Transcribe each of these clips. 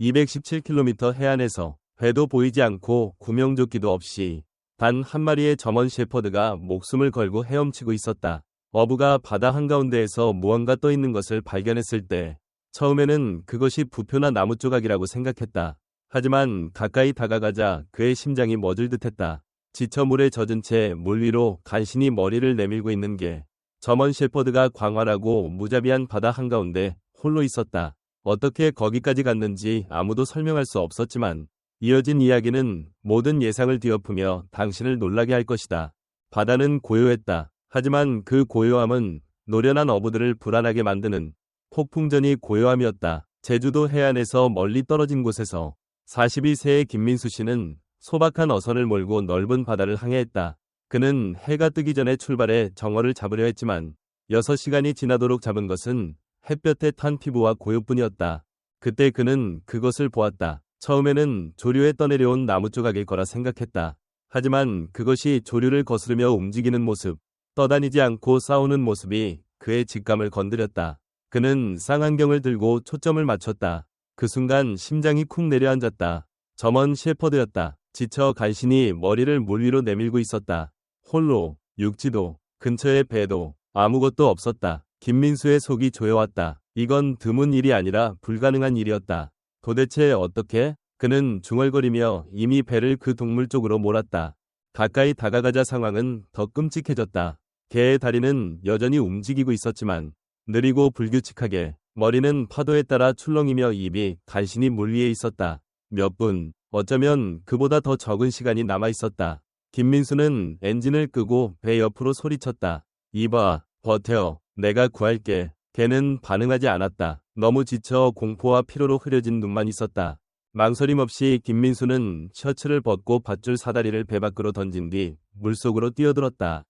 217km 해안에서 배도 보이지 않고 구명조끼도 없이 단 한 마리의 점원 셰퍼드가 목숨을 걸고 헤엄치고 있었다. 어부가 바다 한가운데에서 무언가 떠 있는 것을 발견했을 때 처음에는 그것이 부표나 나무 조각이라고 생각했다. 하지만 가까이 다가가자 그의 심장이 멎을 듯했다. 지쳐 물에 젖은 채 물 위로 간신히 머리를 내밀고 있는 게 점원 셰퍼드가 광활하고 무자비한 바다 한가운데 홀로 있었다. 어떻게 거기까지 갔는지 아무도 설명할 수 없었지만 이어진 이야기는 모든 예상을 뒤엎으며 당신을 놀라게 할 것이다. 바다는 고요했다. 하지만 그 고요함은 노련한 어부들을 불안하게 만드는 폭풍전이 고요함이었다. 제주도 해안에서 멀리 떨어진 곳에서 42세의 김민수 씨는 소박한 어선을 몰고 넓은 바다를 항해했다. 그는 해가 뜨기 전에 출발해 정어를 잡으려 했지만 6시간이 지나도록 잡은 것은 햇볕에 탄 피부와 고요뿐이었다. 그때 그는 그것을 보았다. 처음에는 조류에 떠내려온 나무 조각일 거라 생각했다. 하지만 그것이 조류를 거스르며 움직이는 모습, 떠다니지 않고 싸우는 모습이 그의 직감을 건드렸다. 그는 쌍안경을 들고 초점을 맞췄다. 그 순간 심장이 쿵 내려앉았다. 점원 셰퍼드였다. 지쳐 간신히 머리를 물 위로 내밀고 있었다. 홀로, 육지도, 근처에 배도, 아무것도 없었다. 김민수의 속이 조여왔다. 이건 드문 일이 아니라 불가능한 일이었다. 도대체 어떻게? 그는 중얼거리며 이미 배를 그 동물 쪽으로 몰았다. 가까이 다가가자 상황은 더 끔찍해졌다. 개의 다리는 여전히 움직이고 있었지만 느리고 불규칙하게 머리는 파도에 따라 출렁이며 입이 간신히 물 위에 있었다. 몇 분, 어쩌면 그보다 더 적은 시간이 남아 있었다. 김민수는 엔진을 끄고 배 옆으로 소리쳤다. 이봐, 버텨. 내가 구할게. 걔는 반응하지 않았다. 너무 지쳐 공포와 피로로 흐려진 눈만 있었다. 망설임 없이 김민수는 셔츠를 벗고 밧줄 사다리를 배 밖으로 던진 뒤 물속으로 뛰어들었다.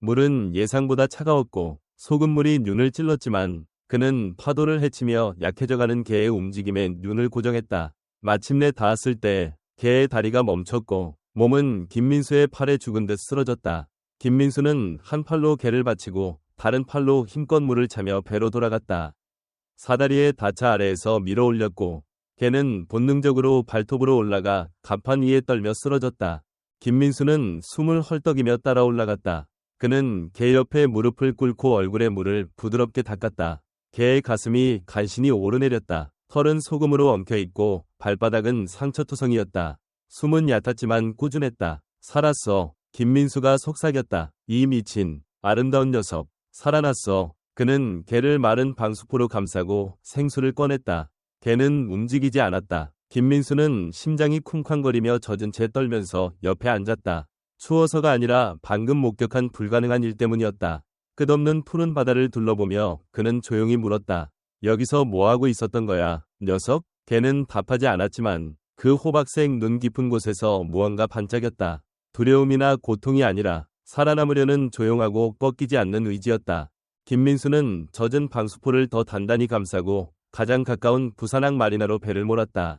물은 예상보다 차가웠고 소금물이 눈을 찔렀지만 그는 파도를 헤치며 약해져가는 개의 움직임에 눈을 고정했다. 마침내 닿았을 때 개의 다리가 멈췄고 몸은 김민수의 팔에 죽은 듯 쓰러졌다. 김민수는 한 팔로 개를 받치고 다른 팔로 힘껏 물을 차며 배로 돌아갔다. 사다리의 다차 아래에서 밀어 올렸고 개는 본능적으로 발톱으로 올라가 갑판 위에 떨며 쓰러졌다. 김민수는 숨을 헐떡이며 따라 올라갔다. 그는 개 옆에 무릎을 꿇고 얼굴에 물을 부드럽게 닦았다. 개의 가슴이 간신히 오르내렸다. 털은 소금으로 엉켜있고 발바닥은 상처투성이었다. 숨은 얕았지만 꾸준했다. 살았어. 김민수가 속삭였다. 이 미친 아름다운 녀석. 살아났어. 그는 개를 마른 방수포로 감싸고 생수를 꺼냈다. 개는 움직이지 않았다. 김민수는 심장이 쿵쾅거리며 젖은 채 떨면서 옆에 앉았다. 추워서가 아니라 방금 목격한 불가능한 일 때문이었다. 끝없는 푸른 바다를 둘러보며 그는 조용히 물었다. 여기서 뭐하고 있었던 거야, 녀석? 걔는 답하지 않았지만 그 호박색 눈 깊은 곳에서 무언가 반짝였다. 두려움이나 고통이 아니라 살아남으려는 조용하고 꺾이지 않는 의지였다. 김민수는 젖은 방수포를 더 단단히 감싸고 가장 가까운 부산항 마리나로 배를 몰았다.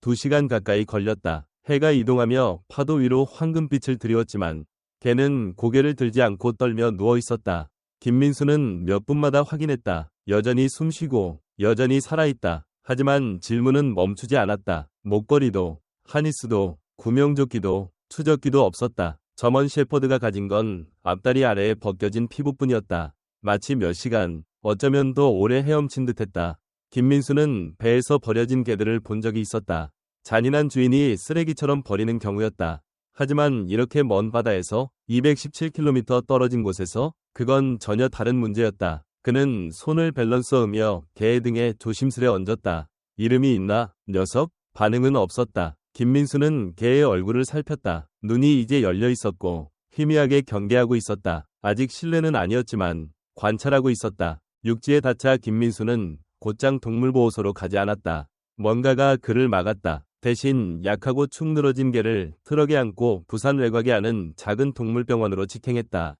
두 시간 가까이 걸렸다. 해가 이동하며 파도 위로 황금빛을 드리웠지만 개는 고개를 들지 않고 떨며 누워 있었다. 김민수는 몇 분마다 확인했다. 여전히 숨쉬고 여전히 살아있다. 하지만 질문은 멈추지 않았다. 목걸이도 하니스도 구명조끼도 추적기도 없었다. 점원 셰퍼드가 가진 건 앞다리 아래에 벗겨진 피부뿐이었다. 마치 몇 시간, 어쩌면 더 오래 헤엄친 듯했다. 김민수는 배에서 버려진 개들을 본 적이 있었다. 잔인한 주인이 쓰레기처럼 버리는 경우였다. 하지만 이렇게 먼 바다에서 217km 떨어진 곳에서 그건 전혀 다른 문제였다. 그는 손을 밸런스하며 개 등에 조심스레 얹었다. 이름이 있나? 녀석? 반응은 없었다. 김민수는 개의 얼굴을 살폈다. 눈이 이제 열려 있었고 희미하게 경계하고 있었다. 아직 실내는 아니었지만 관찰하고 있었다. 육지에 닿자 김민수는 곧장 동물보호소로 가지 않았다. 뭔가가 그를 막았다. 대신 약하고 축 늘어진 개를 트럭에 안고 부산 외곽에 아는 작은 동물병원으로 직행했다.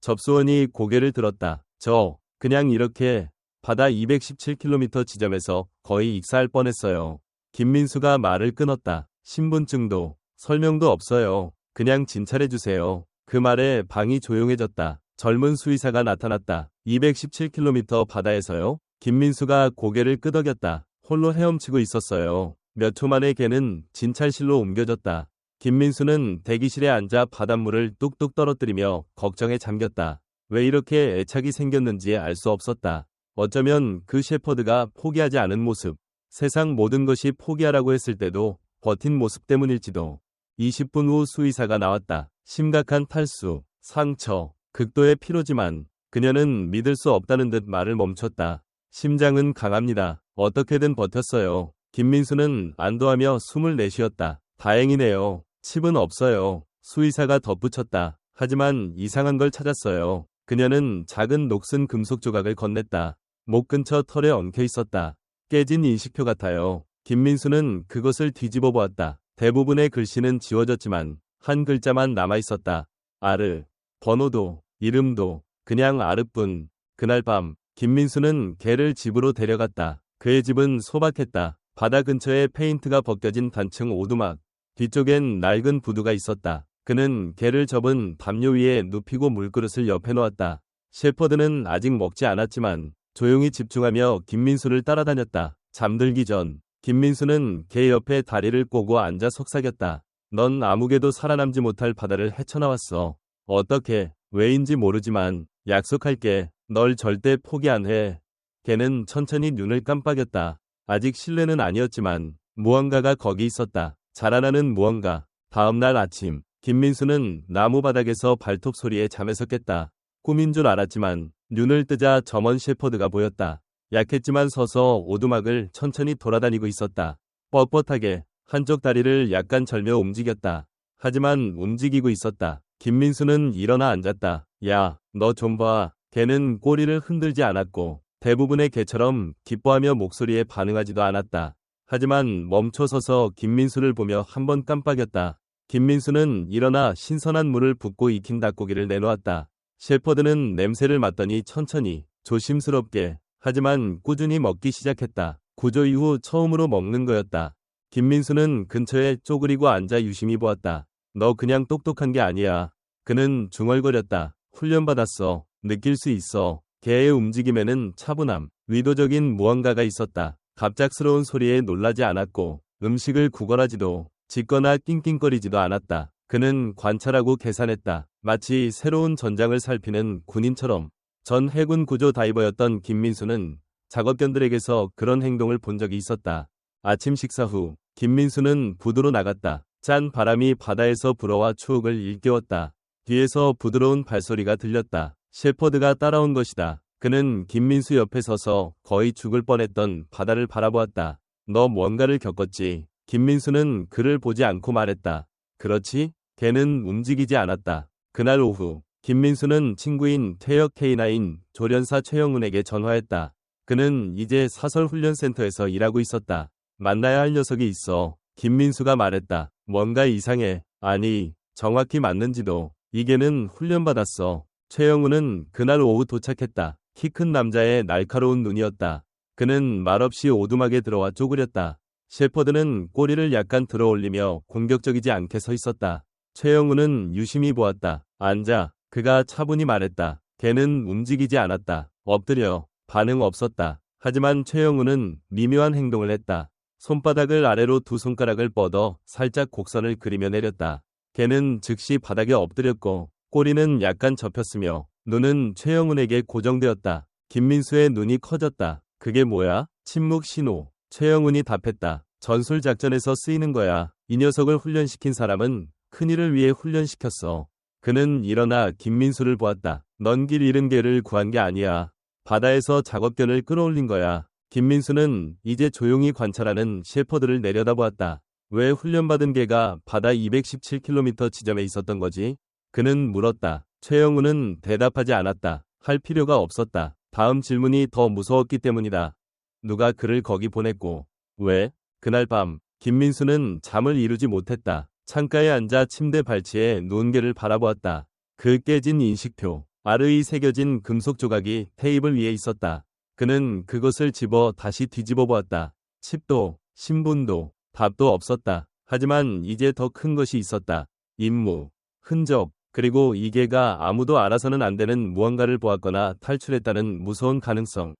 접수원이 고개를 들었다. 저 그냥 이렇게 바다 217km 지점에서 거의 익사할 뻔했어요. 김민수가 말을 끊었다. 신분증도 설명도 없어요. 그냥 진찰해주세요. 그 말에 방이 조용해졌다. 젊은 수의사가 나타났다. 217km 바다에서요? 김민수가 고개를 끄덕였다. 홀로 헤엄치고 있었어요. 몇 초 만에 걔는 진찰실로 옮겨졌다. 김민수는 대기실에 앉아 바닷물을 뚝뚝 떨어뜨리며 걱정에 잠겼다. 왜 이렇게 애착이 생겼는지 알 수 없었다. 어쩌면 그 셰퍼드가 포기하지 않은 모습, 세상 모든 것이 포기하라고 했을 때도 버틴 모습 때문일지도. 20분 후 수의사가 나왔다. 심각한 탈수, 상처, 극도의 피로지만 그녀는 믿을 수 없다는 듯 말을 멈췄다. 심장은 강합니다. 어떻게든 버텼어요. 김민수는 안도하며 숨을 내쉬었다. 다행이네요. 칩은 없어요. 수의사가 덧붙였다. 하지만 이상한 걸 찾았어요. 그녀는 작은 녹슨 금속 조각을 건넸다. 목 근처 털에 엉켜 있었다. 깨진 인식표 같아요. 김민수는 그것을 뒤집어 보았다. 대부분의 글씨는 지워졌지만 한 글자만 남아 있었다. 아르. 번호도, 이름도, 그냥 아르뿐. 그날 밤, 김민수는 개를 집으로 데려갔다. 그의 집은 소박했다. 바다 근처에 페인트가 벗겨진 단층 오두막. 뒤쪽엔 낡은 부두가 있었다. 그는 개를 접은 담요 위에 눕히고 물그릇을 옆에 놓았다. 셰퍼드는 아직 먹지 않았지만 조용히 집중하며 김민수를 따라다녔다. 잠들기 전 김민수는 개 옆에 다리를 꼬고 앉아 속삭였다. 넌 아무개도 살아남지 못할 바다를 헤쳐나왔어. 어떻게, 왜인지 모르지만 약속할게. 널 절대 포기 안 해. 걔는 천천히 눈을 깜빡였다. 아직 실내는 아니었지만 무언가가 거기 있었다. 자라나는 무언가. 다음날 아침 김민수는 나무 바닥에서 발톱 소리에 잠에서 깼다. 꿈인 줄 알았지만 눈을 뜨자 점원 셰퍼드가 보였다. 약했지만 서서 오두막을 천천히 돌아다니고 있었다. 뻣뻣하게 한쪽 다리를 약간 절며 움직였다. 하지만 움직이고 있었다. 김민수는 일어나 앉았다. 야, 너 좀 봐. 개는 꼬리를 흔들지 않았고 대부분의 개처럼 기뻐하며 목소리에 반응하지도 않았다. 하지만 멈춰서서 김민수를 보며 한번 깜빡였다. 김민수는 일어나 신선한 물을 붓고 익힌 닭고기를 내놓았다. 셰퍼드는 냄새를 맡더니 천천히 조심스럽게 하지만 꾸준히 먹기 시작했다. 구조 이후 처음으로 먹는 거였다. 김민수는 근처에 쪼그리고 앉아 유심히 보았다. 너 그냥 똑똑한 게 아니야. 그는 중얼거렸다. 훈련받았어. 느낄 수 있어. 개의 움직임에는 차분함, 의도적인 무언가가 있었다. 갑작스러운 소리에 놀라지 않았고 음식을 구걸하지도 짓거나 낑낑거리지도 않았다. 그는 관찰하고 계산했다. 마치 새로운 전장을 살피는 군인처럼 전 해군 구조 다이버였던 김민수는 작업견들에게서 그런 행동을 본 적이 있었다. 아침 식사 후 김민수는 부두로 나갔다. 짠 바람이 바다에서 불어와 추억을 일깨웠다. 뒤에서 부드러운 발소리가 들렸다. 셰퍼드가 따라온 것이다. 그는 김민수 옆에 서서 거의 죽을 뻔했던 바다를 바라보았다. 너 뭔가를 겪었지. 김민수는 그를 보지 않고 말했다. 그렇지? 걔는 움직이지 않았다. 그날 오후 김민수는 친구인 퇴역 K9 조련사 최영훈에게 전화했다. 그는 이제 사설훈련센터에서 일하고 있었다. 만나야 할 녀석이 있어. 김민수가 말했다. 뭔가 이상해. 아니, 정확히 맞는지도. 이게는 훈련받았어. 최영훈은 그날 오후 도착했다. 키 큰 남자의 날카로운 눈이었다. 그는 말없이 오두막에 들어와 쪼그렸다. 셰퍼드는 꼬리를 약간 들어올리며 공격적이지 않게 서 있었다. 최영훈은 유심히 보았다. 앉아. 그가 차분히 말했다. 걔는 움직이지 않았다. 엎드려. 반응 없었다. 하지만 최영훈은 미묘한 행동을 했다. 손바닥을 아래로 두 손가락을 뻗어 살짝 곡선을 그리며 내렸다. 걔는 즉시 바닥에 엎드렸고 꼬리는 약간 접혔으며 눈은 최영훈에게 고정되었다. 김민수의 눈이 커졌다. 그게 뭐야? 침묵 신호. 최영훈이 답했다. 전술 작전에서 쓰이는 거야. 이 녀석을 훈련시킨 사람은 큰일을 위해 훈련시켰어. 그는 일어나 김민수를 보았다. 넌 길 잃은 개를 구한 게 아니야. 바다에서 작업견을 끌어올린 거야. 김민수는 이제 조용히 관찰하는 셰퍼드를 내려다보았다. 왜 훈련받은 개가 바다 217km 지점에 있었던 거지? 그는 물었다. 최영우는 대답하지 않았다. 할 필요가 없었다. 다음 질문이 더 무서웠기 때문이다. 누가 그를 거기 보냈고, 왜? 그날 밤, 김민수는 잠을 이루지 못했다. 창가에 앉아 침대 발치에 누운 개를 바라보았다. 그 깨진 인식표, 아르이 새겨진 금속 조각이 테이블 위에 있었다. 그는 그것을 집어 다시 뒤집어 보았다. 칩도, 신분도, 답도 없었다. 하지만 이제 더 큰 것이 있었다. 임무, 흔적, 그리고 이 개가 아무도 알아서는 안 되는 무언가를 보았거나 탈출했다는 무서운 가능성.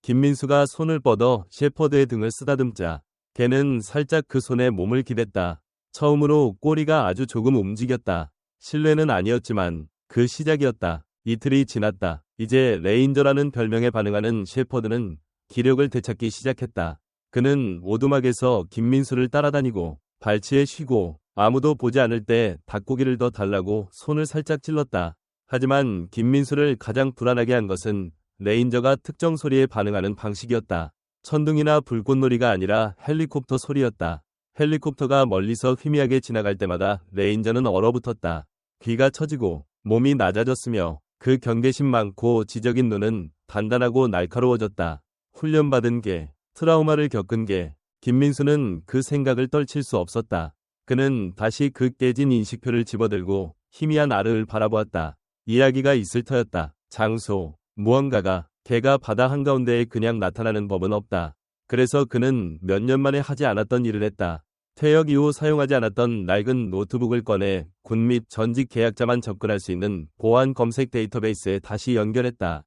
김민수가 손을 뻗어 셰퍼드의 등을 쓰다듬자 걔는 살짝 그 손에 몸을 기댔다. 처음으로 꼬리가 아주 조금 움직였다. 실내는 아니었지만 그 시작이었다. 이틀이 지났다. 이제 레인저라는 별명에 반응하는 셰퍼드는 기력을 되찾기 시작했다. 그는 오두막에서 김민수를 따라다니고 발치에 쉬고 아무도 보지 않을 때 닭고기를 더 달라고 손을 살짝 찔렀다. 하지만 김민수를 가장 불안하게 한 것은 레인저가 특정 소리에 반응하는 방식이었다. 천둥이나 불꽃놀이가 아니라 헬리콥터 소리였다. 헬리콥터가 멀리서 희미하게 지나갈 때마다 레인저는 얼어붙었다. 귀가 처지고 몸이 낮아졌으며 그 경계심 많고 지적인 눈은 단단하고 날카로워졌다. 훈련받은 게, 트라우마를 겪은 게, 김민수는 그 생각을 떨칠 수 없었다. 그는 다시 그 깨진 인식표를 집어들고 희미한 아르를 바라보았다. 이야기가 있을 터였다. 장소, 무언가가 개가 바다 한가운데에 그냥 나타나는 법은 없다. 그래서 그는 몇 년 만에 하지 않았던 일을 했다. 퇴역 이후 사용하지 않았던 낡은 노트북을 꺼내 군 및 전직 계약자만 접근할 수 있는 보안 검색 데이터베이스에 다시 연결했다.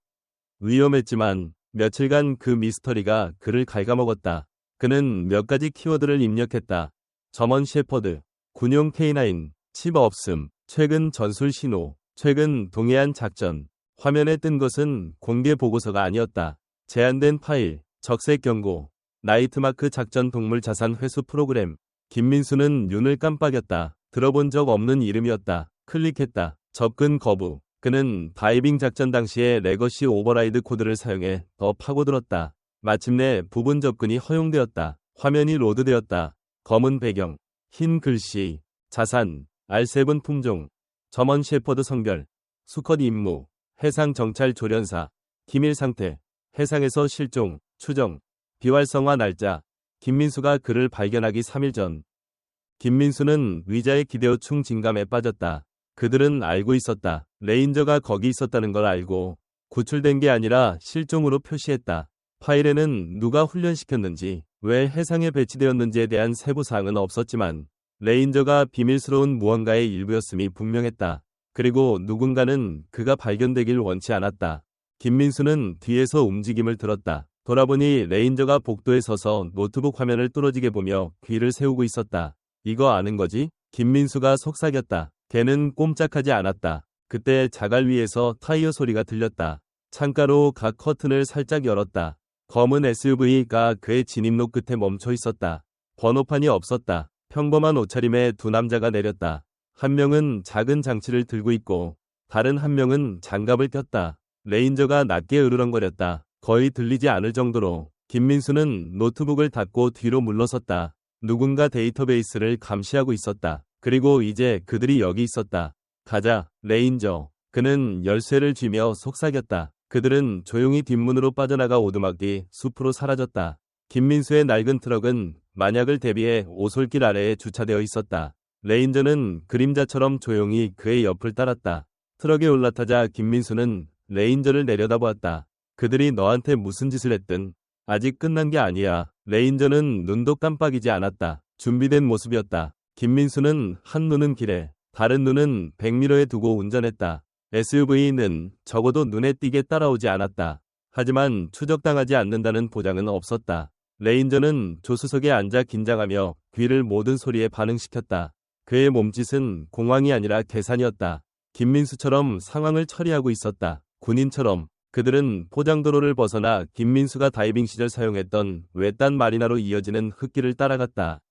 위험했지만 며칠간 그 미스터리가 그를 갉아먹었다. 그는 몇 가지 키워드를 입력했다. 점원 셰퍼드, 군용 K9, 칩 없음, 최근 전술 신호, 최근 동해안 작전. 화면에 뜬 것은 공개 보고서가 아니었다. 제한된 파일, 적색 경고, 나이트마크 작전 동물 자산 회수 프로그램. 김민수는 눈을 깜빡였다. 들어본 적 없는 이름이었다. 클릭했다. 접근 거부. 그는 다이빙 작전 당시에 레거시 오버라이드 코드를 사용해 더 파고들었다. 마침내 부분 접근이 허용되었다. 화면이 로드되었다. 검은 배경, 흰 글씨, 자산, R7 품종, 점원 셰퍼드 성별, 수컷 임무, 해상 정찰 조련사, 기밀 상태, 해상에서 실종, 추정, 비활성화 날짜, 김민수가 그를 발견하기 3일 전. 김민수는 위자의 기대어충 진감에 빠졌다. 그들은 알고 있었다. 레인저가 거기 있었다는 걸 알고 구출된 게 아니라 실종으로 표시했다. 파일에는 누가 훈련시켰는지, 왜 해상에 배치되었는지에 대한 세부 사항은 없었지만 레인저가 비밀스러운 무언가의 일부였음이 분명했다. 그리고 누군가는 그가 발견되길 원치 않았다. 김민수는 뒤에서 움직임을 들었다. 돌아보니 레인저가 복도에 서서 노트북 화면을 뚫어지게 보며 귀를 세우고 있었다. 이거 아는 거지? 김민수가 속삭였다. 걔는 꼼짝하지 않았다. 그때 자갈 위에서 타이어 소리가 들렸다. 창가로 각 커튼을 살짝 열었다. 검은 SUV가 그의 진입로 끝에 멈춰 있었다. 번호판이 없었다. 평범한 옷차림에 두 남자가 내렸다. 한 명은 작은 장치를 들고 있고 다른 한 명은 장갑을 꼈다. 레인저가 낮게 으르렁거렸다. 거의 들리지 않을 정도로 김민수는 노트북을 닫고 뒤로 물러섰다. 누군가 데이터베이스를 감시하고 있었다. 그리고 이제 그들이 여기 있었다. 가자, 레인저. 그는 열쇠를 쥐며 속삭였다. 그들은 조용히 뒷문으로 빠져나가 오두막이 숲으로 사라졌다. 김민수의 낡은 트럭은 만약을 대비해 오솔길 아래에 주차되어 있었다. 레인저는 그림자처럼 조용히 그의 옆을 따랐다. 트럭에 올라타자 김민수는 레인저를 내려다보았다. 그들이 너한테 무슨 짓을 했든 아직 끝난 게 아니야. 레인저는 눈도 깜빡이지 않았다. 준비된 모습이었다. 김민수는 한 눈은 길에 다른 눈은 백미러에 두고 운전했다. SUV는 적어도 눈에 띄게 따라오지 않았다. 하지만 추적당하지 않는다는 보장은 없었다. 레인저는 조수석에 앉아 긴장하며 귀를 모든 소리에 반응시켰다. 그의 몸짓은 공황이 아니라 계산이었다. 김민수처럼 상황을 처리하고 있었다. 군인처럼 그들은 포장도로를 벗어나 김민수가 다이빙 시절 사용했던 외딴 마리나로 이어지는 흙길을 따라갔다.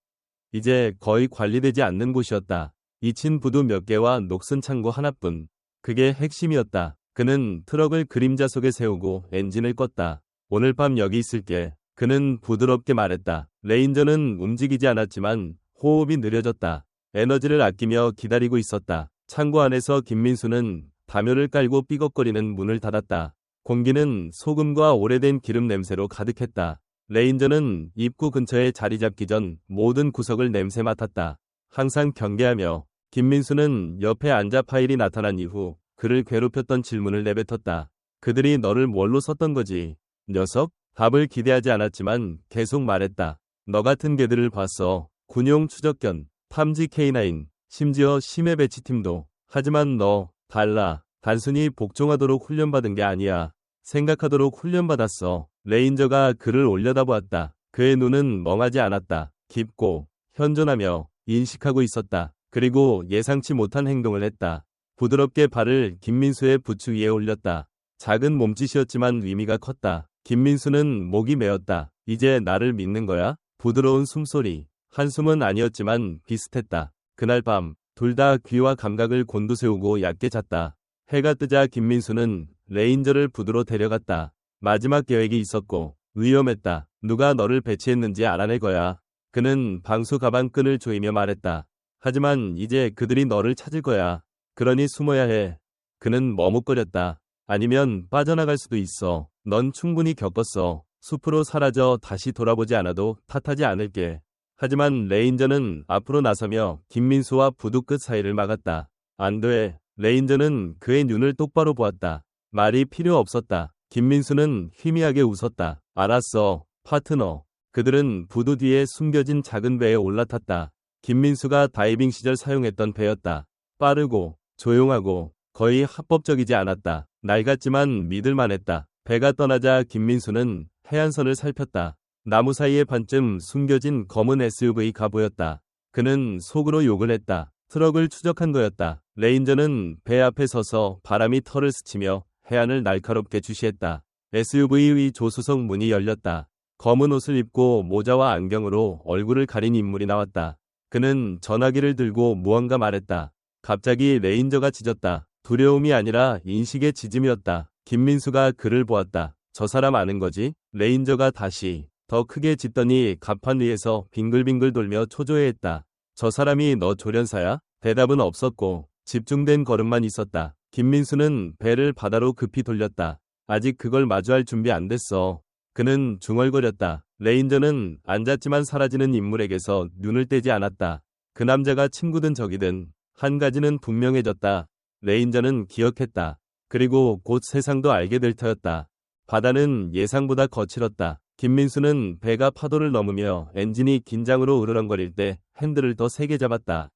이제 거의 관리되지 않는 곳이었다. 잊힌 부두 몇 개와 녹슨 창고 하나뿐. 그게 핵심이었다. 그는 트럭을 그림자 속에 세우고 엔진을 껐다. 오늘 밤 여기 있을게. 그는 부드럽게 말했다. 레인저는 움직이지 않았지만 호흡이 느려졌다. 에너지를 아끼며 기다리고 있었다. 창고 안에서 김민수는 담요를 깔고 삐걱거리는 문을 닫았다. 공기는 소금과 오래된 기름 냄새로 가득했다. 레인저는 입구 근처에 자리 잡기 전 모든 구석을 냄새 맡았다. 항상 경계하며 김민수는 옆에 앉아 파일이 나타난 이후 그를 괴롭혔던 질문을 내뱉었다. 그들이 너를 뭘로 썼던 거지? 녀석? 답을 기대하지 않았지만 계속 말했다. 너 같은 개들을 봤어. 군용 추적견, 탐지 K9, 심지어 심해 배치팀도. 하지만 너, 달라. 단순히 복종하도록 훈련받은 게 아니야. 생각하도록 훈련받았어. 레인저가 그를 올려다보았다. 그의 눈은 멍하지 않았다. 깊고 현존하며 인식하고 있었다. 그리고 예상치 못한 행동을 했다. 부드럽게 발을 김민수의 부추 위에 올렸다. 작은 몸짓이었지만 의미가 컸다. 김민수는 목이 메었다. 이제 나를 믿는 거야? 부드러운 숨소리. 한숨은 아니었지만 비슷했다. 그날 밤, 둘 다 귀와 감각을 곤두세우고 얕게 잤다. 해가 뜨자 김민수는 레인저를 부두로 데려갔다. 마지막 계획이 있었고, 위험했다. 누가 너를 배치했는지 알아낼 거야. 그는 방수 가방 끈을 조이며 말했다. 하지만 이제 그들이 너를 찾을 거야. 그러니 숨어야 해. 그는 머뭇거렸다. 아니면 빠져나갈 수도 있어. 넌 충분히 겪었어. 숲으로 사라져 다시 돌아보지 않아도 탓하지 않을게. 하지만 레인저는 앞으로 나서며 김민수와 부두 끝 사이를 막았다. 안 돼. 레인저는 그의 눈을 똑바로 보았다. 말이 필요 없었다. 김민수는 희미하게 웃었다. 알았어. 파트너. 그들은 부두 뒤에 숨겨진 작은 배에 올라탔다. 김민수가 다이빙 시절 사용했던 배였다. 빠르고 조용하고 거의 합법적이지 않았다. 낡았지만 믿을만 했다. 배가 떠나자 김민수는 해안선을 살폈다. 나무 사이에 반쯤 숨겨진 검은 SUV가 보였다. 그는 속으로 욕을 했다. 트럭을 추적한 거였다. 레인저는 배 앞에 서서 바람이 털을 스치며 해안을 날카롭게 주시했다. SUV의 조수석 문이 열렸다. 검은 옷을 입고 모자와 안경으로 얼굴을 가린 인물이 나왔다. 그는 전화기를 들고 무언가 말했다. 갑자기 레인저가 짖었다. 두려움이 아니라 인식의 짖음이었다. 김민수가 그를 보았다. 저 사람 아는 거지? 레인저가 다시 더 크게 짖더니 갑판 위에서 빙글빙글 돌며 초조해했다. 저 사람이 너 조련사야? 대답은 없었고 집중된 걸음만 있었다. 김민수는 배를 바다로 급히 돌렸다. 아직 그걸 마주할 준비 안 됐어. 그는 중얼거렸다. 레인저는 앉았지만 사라지는 인물에게서 눈을 떼지 않았다. 그 남자가 친구든 적이든 한 가지는 분명해졌다. 레인저는 기억했다. 그리고 곧 세상도 알게 될 터였다. 바다는 예상보다 거칠었다. 김민수는 배가 파도를 넘으며 엔진이 긴장으로 으르렁거릴 때 핸들을 더 세게 잡았다.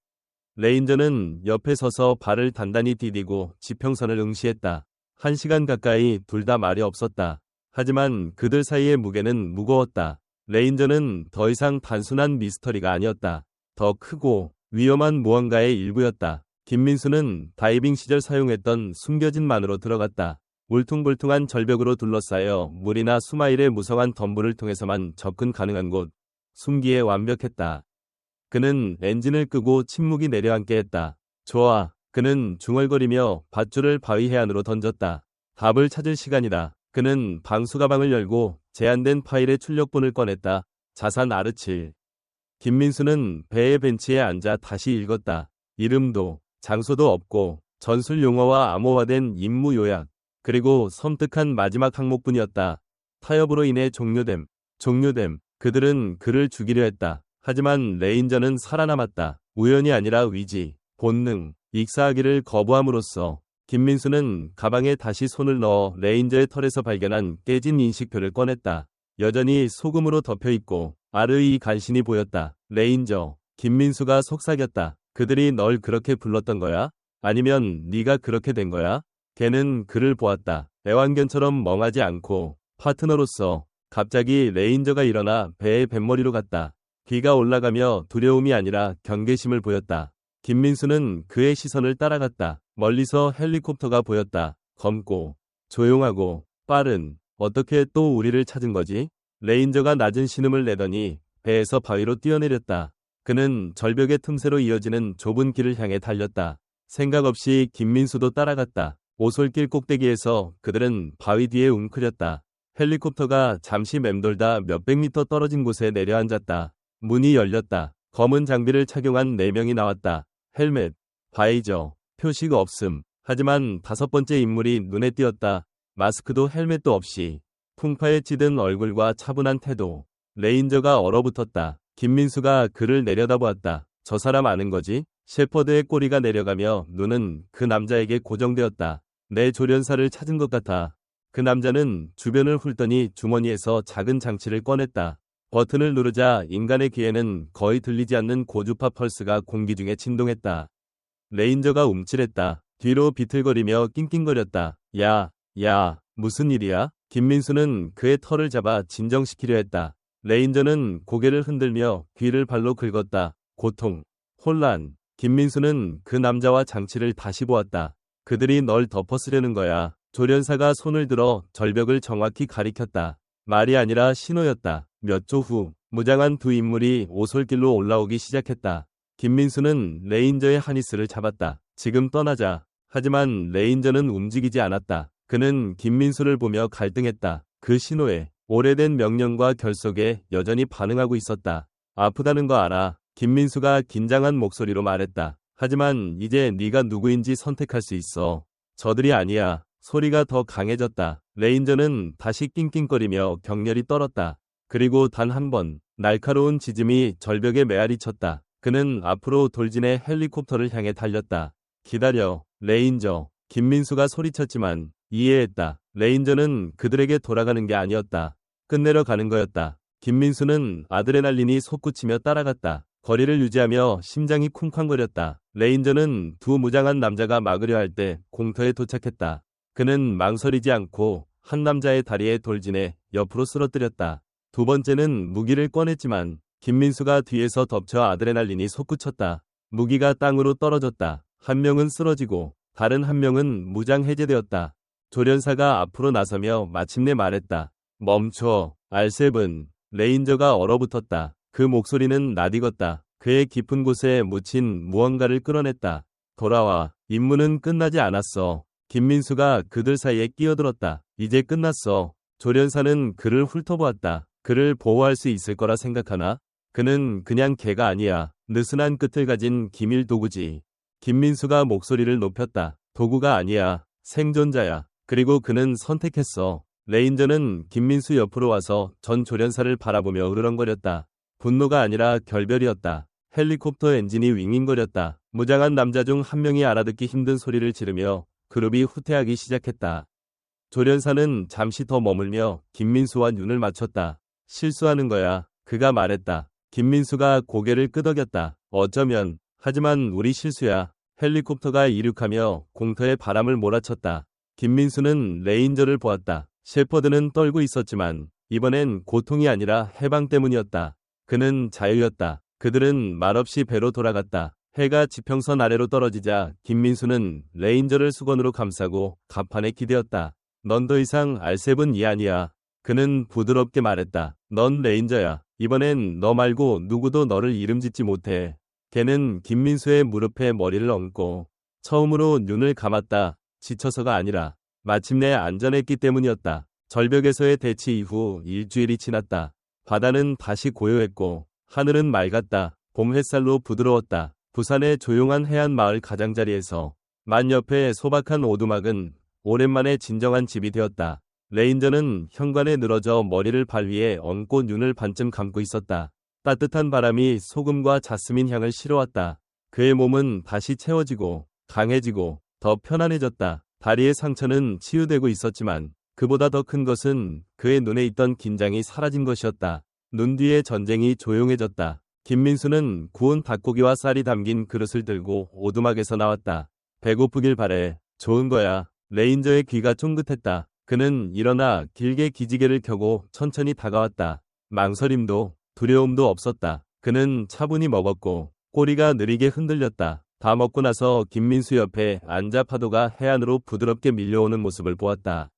레인저는 옆에 서서 발을 단단히 디디고 지평선을 응시했다. 한 시간 가까이 둘 다 말이 없었다. 하지만 그들 사이의 무게는 무거웠다. 레인저는 더 이상 단순한 미스터리가 아니었다. 더 크고 위험한 무언가의 일부였다. 김민수는 다이빙 시절 사용했던 숨겨진 만으로 들어갔다. 울퉁불퉁한 절벽으로 둘러싸여 물이나 수마일의 무성한 덤불을 통해서만 접근 가능한 곳. 숨기에 완벽했다. 그는 엔진을 끄고 침묵이 내려앉게 했다. 좋아. 그는 중얼거리며 밧줄을 바위 해안으로 던졌다. 답을 찾을 시간이다. 그는 방수 가방을 열고 제한된 파일의 출력본을 꺼냈다. 자산 아르칠. 김민수는 배의 벤치에 앉아 다시 읽었다. 이름도 장소도 없고 전술 용어와 암호화된 임무 요약. 그리고 섬뜩한 마지막 항목뿐이었다. 타협으로 인해 종료됨. 종료됨. 그들은 그를 죽이려 했다. 하지만 레인저는 살아남았다. 우연이 아니라 위지, 본능, 익사하기를 거부함으로써 김민수는 가방에 다시 손을 넣어 레인저의 털에서 발견한 깨진 인식표를 꺼냈다. 여전히 소금으로 덮여 있고 아르이 간신히 보였다. 레인저, 김민수가 속삭였다. 그들이 널 그렇게 불렀던 거야? 아니면 네가 그렇게 된 거야? 걔는 그를 보았다. 애완견처럼 멍하지 않고 파트너로서 갑자기 레인저가 일어나 배의 뱃머리로 갔다. 귀가 올라가며 두려움이 아니라 경계심을 보였다. 김민수는 그의 시선을 따라갔다. 멀리서 헬리콥터가 보였다. 검고, 조용하고, 빠른, 어떻게 또 우리를 찾은 거지? 레인저가 낮은 신음을 내더니 배에서 바위로 뛰어내렸다. 그는 절벽의 틈새로 이어지는 좁은 길을 향해 달렸다. 생각 없이 김민수도 따라갔다. 오솔길 꼭대기에서 그들은 바위 뒤에 웅크렸다. 헬리콥터가 잠시 맴돌다 몇백 미터 떨어진 곳에 내려앉았다. 문이 열렸다. 검은 장비를 착용한 4명이 나왔다. 헬멧, 바이저, 표식 없음. 하지만 다섯 번째 인물이 눈에 띄었다. 마스크도 헬멧도 없이 풍파에 찌든 얼굴과 차분한 태도. 레인저가 얼어붙었다. 김민수가 그를 내려다보았다. 저 사람 아는 거지? 셰퍼드의 꼬리가 내려가며 눈은 그 남자에게 고정되었다. 내 조련사를 찾은 것 같아. 그 남자는 주변을 훑더니 주머니에서 작은 장치를 꺼냈다. 버튼을 누르자 인간의 귀에는 거의 들리지 않는 고주파 펄스가 공기 중에 진동했다. 레인저가 움찔했다. 뒤로 비틀거리며 낑낑거렸다. 야, 야, 무슨 일이야? 김민수는 그의 털을 잡아 진정시키려 했다. 레인저는 고개를 흔들며 귀를 발로 긁었다. 고통, 혼란. 김민수는 그 남자와 장치를 다시 보았다. 그들이 널 덮어쓰려는 거야. 조련사가 손을 들어 절벽을 정확히 가리켰다. 말이 아니라 신호였다. 몇 초 후, 무장한 두 인물이 오솔길로 올라오기 시작했다. 김민수는 레인저의 하니스를 잡았다. 지금 떠나자. 하지만 레인저는 움직이지 않았다. 그는 김민수를 보며 갈등했다. 그 신호에 오래된 명령과 결속에 여전히 반응하고 있었다. 아프다는 거 알아. 김민수가 긴장한 목소리로 말했다. 하지만 이제 네가 누구인지 선택할 수 있어. 저들이 아니야. 소리가 더 강해졌다. 레인저는 다시 낑낑거리며 격렬히 떨었다. 그리고 단 한 번 날카로운 지짐이 절벽에 메아리 쳤다. 그는 앞으로 돌진해 헬리콥터를 향해 달렸다. 기다려, 레인저. 김민수가 소리쳤지만 이해했다. 레인저는 그들에게 돌아가는 게 아니었다. 끝내러 가는 거였다. 김민수는 아드레날린이 솟구치며 따라갔다. 거리를 유지하며 심장이 쿵쾅거렸다. 레인저는 두 무장한 남자가 막으려 할 때 공터에 도착했다. 그는 망설이지 않고 한 남자의 다리에 돌진해 옆으로 쓰러뜨렸다. 두 번째는 무기를 꺼냈지만 김민수가 뒤에서 덮쳐 아드레날린이 솟구쳤다. 무기가 땅으로 떨어졌다. 한 명은 쓰러지고 다른 한 명은 무장 해제되었다. 조련사가 앞으로 나서며 마침내 말했다. 멈춰. 알셉은 레인저가 얼어붙었다. 그 목소리는 낯익었다. 그의 깊은 곳에 묻힌 무언가를 끌어냈다. 돌아와. 임무는 끝나지 않았어. 김민수가 그들 사이에 끼어들었다. 이제 끝났어. 조련사는 그를 훑어보았다. 그를 보호할 수 있을 거라 생각하나? 그는 그냥 개가 아니야. 느슨한 끝을 가진 기밀 도구지. 김민수가 목소리를 높였다. 도구가 아니야. 생존자야. 그리고 그는 선택했어. 레인저는 김민수 옆으로 와서 전 조련사를 바라보며 으르렁거렸다. 분노가 아니라 결별이었다. 헬리콥터 엔진이 윙윙거렸다. 무장한 남자 중 한 명이 알아듣기 힘든 소리를 지르며 그룹이 후퇴하기 시작했다. 조련사는 잠시 더 머물며 김민수와 눈을 맞췄다. 실수하는 거야. 그가 말했다. 김민수가 고개를 끄덕였다. 어쩌면, 하지만 우리 실수야. 헬리콥터가 이륙하며 공터에 바람을 몰아쳤다. 김민수는 레인저를 보았다. 셰퍼드는 떨고 있었지만 이번엔 고통이 아니라 해방 때문이었다. 그는 자유였다. 그들은 말없이 배로 돌아갔다. 해가 지평선 아래로 떨어지자 김민수는 레인저를 수건으로 감싸고 갑판에 기대었다. 넌 더 이상 알셉은 이 아니야. 그는 부드럽게 말했다. 넌 레인저야. 이번엔 너 말고 누구도 너를 이름 짓지 못해. 걔는 김민수의 무릎에 머리를 얹고 처음으로 눈을 감았다. 지쳐서가 아니라 마침내 안전했기 때문이었다. 절벽에서의 대치 이후 일주일이 지났다. 바다는 다시 고요했고 하늘은 맑았다. 봄 햇살로 부드러웠다. 부산의 조용한 해안 마을 가장자리에서 만 옆에 소박한 오두막은 오랜만에 진정한 집이 되었다. 레인저는 현관에 늘어져 머리를 발 위에 얹고 눈을 반쯤 감고 있었다. 따뜻한 바람이 소금과 자스민 향을 실어왔다. 그의 몸은 다시 채워지고 강해지고 더 편안해졌다. 다리의 상처는 치유되고 있었지만 그보다 더 큰 것은 그의 눈에 있던 긴장이 사라진 것이었다. 눈 뒤의 전쟁이 조용해졌다. 김민수는 구운 닭고기와 쌀이 담긴 그릇을 들고 오두막에서 나왔다. 배고프길 바래. 좋은 거야. 레인저의 귀가 쫑긋했다. 그는 일어나 길게 기지개를 켜고 천천히 다가왔다. 망설임도 두려움도 없었다. 그는 차분히 먹었고 꼬리가 느리게 흔들렸다. 다 먹고 나서 김민수 옆에 앉아 파도가 해안으로 부드럽게 밀려오는 모습을 보았다.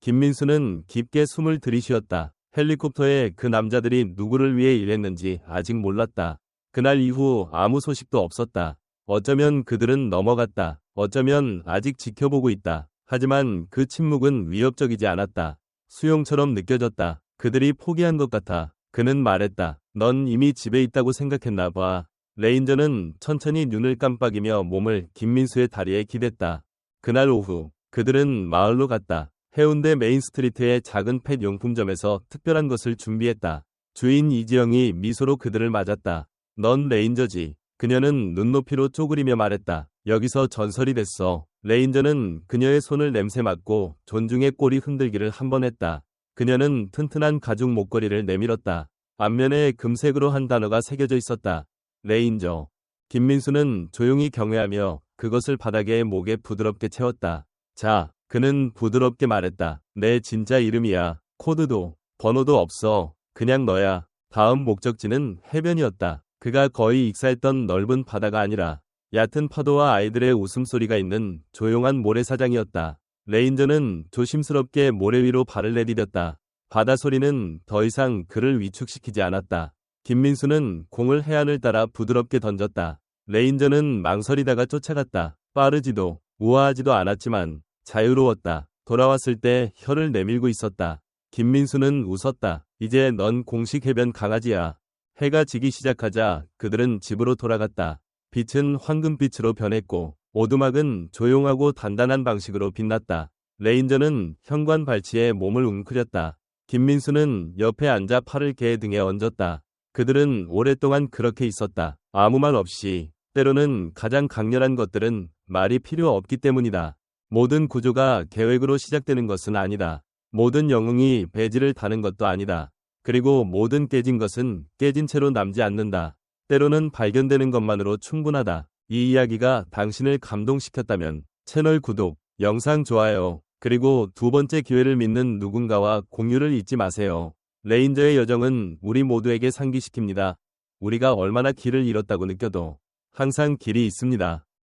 김민수는 깊게 숨을 들이쉬었다. 헬리콥터에 그 남자들이 누구를 위해 일했는지 아직 몰랐다. 그날 이후 아무 소식도 없었다. 어쩌면 그들은 넘어갔다. 어쩌면 아직 지켜보고 있다. 하지만 그 침묵은 위협적이지 않았다. 수용처럼 느껴졌다. 그들이 포기한 것 같아. 그는 말했다. 넌 이미 집에 있다고 생각했나 봐. 레인저는 천천히 눈을 깜빡이며 몸을 김민수의 다리에 기댔다. 그날 오후 그들은 마을로 갔다. 해운대 메인스트리트의 작은 펫 용품점에서 특별한 것을 준비했다. 주인 이지영이 미소로 그들을 맞았다. 넌 레인저지. 그녀는 눈높이로 쪼그리며 말했다. 여기서 전설이 됐어. 레인저는 그녀의 손을 냄새 맡고 존중의 꼬리 흔들기를 한 번 했다. 그녀는 튼튼한 가죽 목걸이를 내밀었다. 앞면에 금색으로 한 단어가 새겨져 있었다. 레인저. 김민수는 조용히 경외하며 그것을 바닥에 목에 부드럽게 채웠다. 자, 그는 부드럽게 말했다. 내 진짜 이름이야. 코드도 번호도 없어. 그냥 너야. 다음 목적지는 해변이었다. 그가 거의 익사했던 넓은 바다가 아니라 얕은 파도와 아이들의 웃음소리가 있는 조용한 모래사장이었다. 레인저는 조심스럽게 모래 위로 발을 내디뎠다. 바다 소리는 더 이상 그를 위축시키지 않았다. 김민수는 공을 해안을 따라 부드럽게 던졌다. 레인저는 망설이다가 쫓아갔다. 빠르지도 우아하지도 않았지만 자유로웠다. 돌아왔을 때 혀를 내밀고 있었다. 김민수는 웃었다. 이제 넌 공식 해변 강아지야. 해가 지기 시작하자 그들은 집으로 돌아갔다. 빛은 황금빛으로 변했고 오두막은 조용하고 단단한 방식으로 빛났다. 레인저는 현관 발치에 몸을 웅크렸다. 김민수는 옆에 앉아 팔을 개 등에 얹었다. 그들은 오랫동안 그렇게 있었다. 아무 말 없이. 때로는 가장 강렬한 것들은 말이 필요 없기 때문이다. 모든 구조가 계획으로 시작되는 것은 아니다. 모든 영웅이 배지를 다는 것도 아니다. 그리고 모든 깨진 것은 깨진 채로 남지 않는다. 때로는 발견되는 것만으로 충분하다. 이 이야기가 당신을 감동시켰다면 채널 구독, 영상 좋아요, 그리고 두 번째 기회를 믿는 누군가와 공유를 잊지 마세요. 레인저의 여정은 우리 모두에게 상기시킵니다. 우리가 얼마나 길을 잃었다고 느껴도 항상 길이 있습니다.